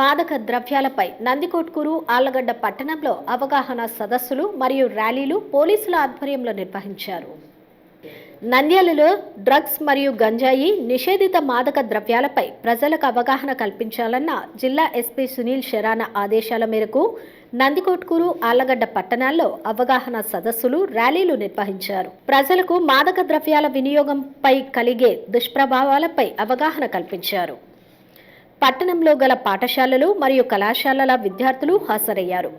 మాదక ద్రవ్యాలపై నందికొట్కూరు ఆళ్ళగడ్డ పట్టణంలో అవగాహన సదస్సులు మరియు ర్యాలీలు పోలీసుల ఆధ్వర్యంలో నిర్వహించారు. నంద్యాలలో డ్రగ్స్ మరియు గంజాయి నిషేధిత మాదక ద్రవ్యాలపై ప్రజలకు అవగాహన కల్పించాలన్న జిల్లా ఎస్పీ సునీల్ శరాన ఆదేశాల మేరకు నందికొట్కూరు ఆళ్ళగడ్డ పట్టణాల్లో అవగాహన సదస్సులు ర్యాలీలు నిర్వహించారు. ప్రజలకు మాదక ద్రవ్యాల వినియోగంపై కలిగే దుష్ప్రభావాలపై అవగాహన కల్పించారు. పట్టణంలో గల పాఠశాలలు మరియు కళాశాలల విద్యార్థులు హాజరయ్యారు.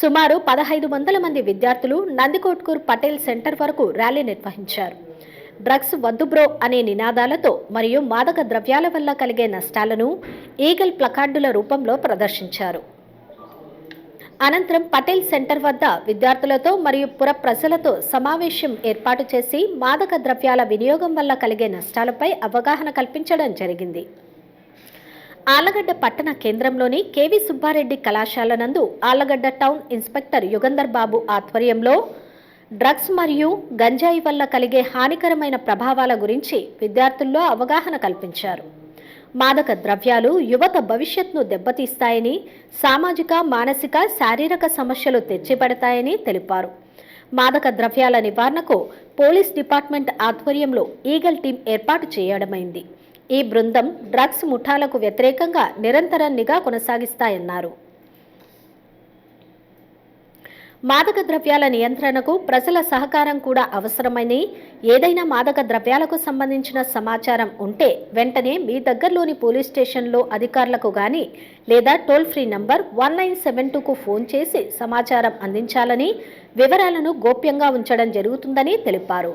సుమారు పదహైదు వందల మంది విద్యార్థులు నందికోట్కూర్ పటేల్ సెంటర్ వరకు ర్యాలీ నిర్వహించారు. డ్రగ్స్ వద్దు బ్రో అనే నినాదాలతో మరియు మాదక ద్రవ్యాల వల్ల కలిగే నష్టాలను ఈగల్ ప్లకార్డుల రూపంలో ప్రదర్శించారు. అనంతరం పటేల్ సెంటర్ వద్ద విద్యార్థులతో మరియు పుర ప్రజలతో సమావేశం ఏర్పాటు చేసి మాదక ద్రవ్యాల వినియోగం వల్ల కలిగే నష్టాలపై అవగాహన కల్పించడం జరిగింది. ఆలగడ్డ పట్టణ కేంద్రంలోని కేవి సుబ్బారెడ్డి కళాశాల నందు ఆలగడ్డ టౌన్ ఇన్స్పెక్టర్ యుగంధర్ బాబు ఆధ్వర్యంలో డ్రగ్స్ మరియు గంజాయి వల్ల కలిగే హానికరమైన ప్రభావాల గురించి విద్యార్థుల్లో అవగాహన కల్పించారు. మాదక ద్రవ్యాలు యువత భవిష్యత్ను దెబ్బతీస్తాయని సామాజిక మానసిక శారీరక సమస్యలు తెచ్చిపెడతాయని తెలిపారు. మాదక ద్రవ్యాల నివారణకు పోలీస్ డిపార్ట్మెంట్ ఆధ్వర్యంలో ఈగల్ టీం ఏర్పాటు చేయడమైంది. ఈ బృందం డ్రగ్స్ ముఠాలకు వ్యతిరేకంగా నిరంతరం నిఘా కొనసాగిస్తాయన్నారు. మాదక ద్రవ్యాల నియంత్రణకు ప్రజల సహకారం కూడా అవసరమని ఏదైనా మాదక ద్రవ్యాలకు సంబంధించిన సమాచారం ఉంటే వెంటనే మీ దగ్గరలోని పోలీస్ స్టేషన్లో అధికారులకు కానీ లేదా toll free number one nine seven టూకు phone చేసి సమాచారం అందించాలని వివరాలను గోప్యంగా ఉంచడం జరుగుతుందని తెలిపారు.